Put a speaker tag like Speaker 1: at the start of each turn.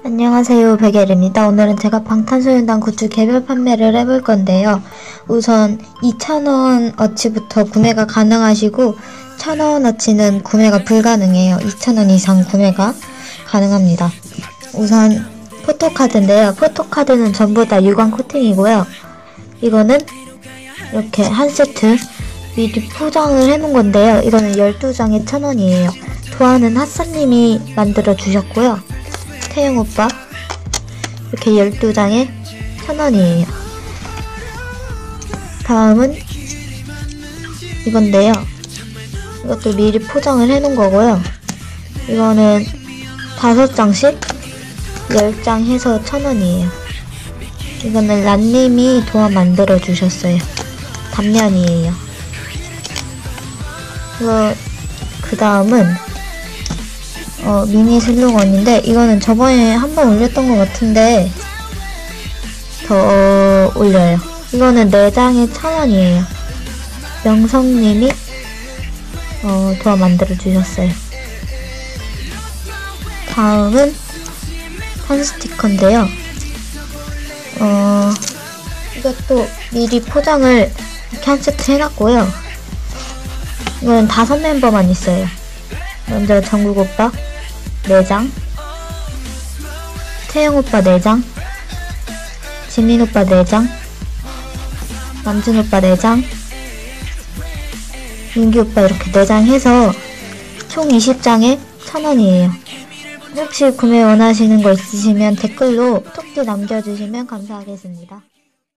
Speaker 1: 안녕하세요 베겔입니다. 오늘은 제가 방탄소년단 굿즈 개별 판매를 해볼 건데요. 우선 2,000원 어치부터 구매가 가능하시고 1,000원 어치는 구매가 불가능해요. 2,000원 이상 구매가 가능합니다. 우선 포토카드인데요. 포토카드는 전부 다 유광 코팅이고요. 이거는 이렇게 한 세트 미리 포장을 해놓은 건데요. 이거는 12장에 1,000원이에요. 도안은 핫사님이 만들어 주셨고요. 태영 오빠 이렇게 12장에 1000원이에요. 다음은 이건데요. 이것도 미리 포장을 해놓은 거고요. 이거는 5장씩 10장 해서 1000원이에요. 이거는 란님이 도안 만들어 주셨어요. 단면이에요. 이거 그 다음은 어, 미니 슬로건인데 이거는 저번에 한 번 올렸던 것 같은데 더 올려요. 이거는 4장에 1000원이에요. 명성님이 어, 도와 만들어 주셨어요. 다음은 한 스티커인데요. 어, 이것도 미리 포장을 이렇게 한 세트 해놨고요. 이거는 다섯 멤버만 있어요. 먼저 정국 오빠 4장 태영 오빠 4장 지민 오빠 4장 남준 오빠 4장 민기 오빠 이렇게 4장 해서 총 20장에 1000원이에요. 혹시 구매 원하시는 거 있으시면 댓글로 톡도 남겨주시면 감사하겠습니다.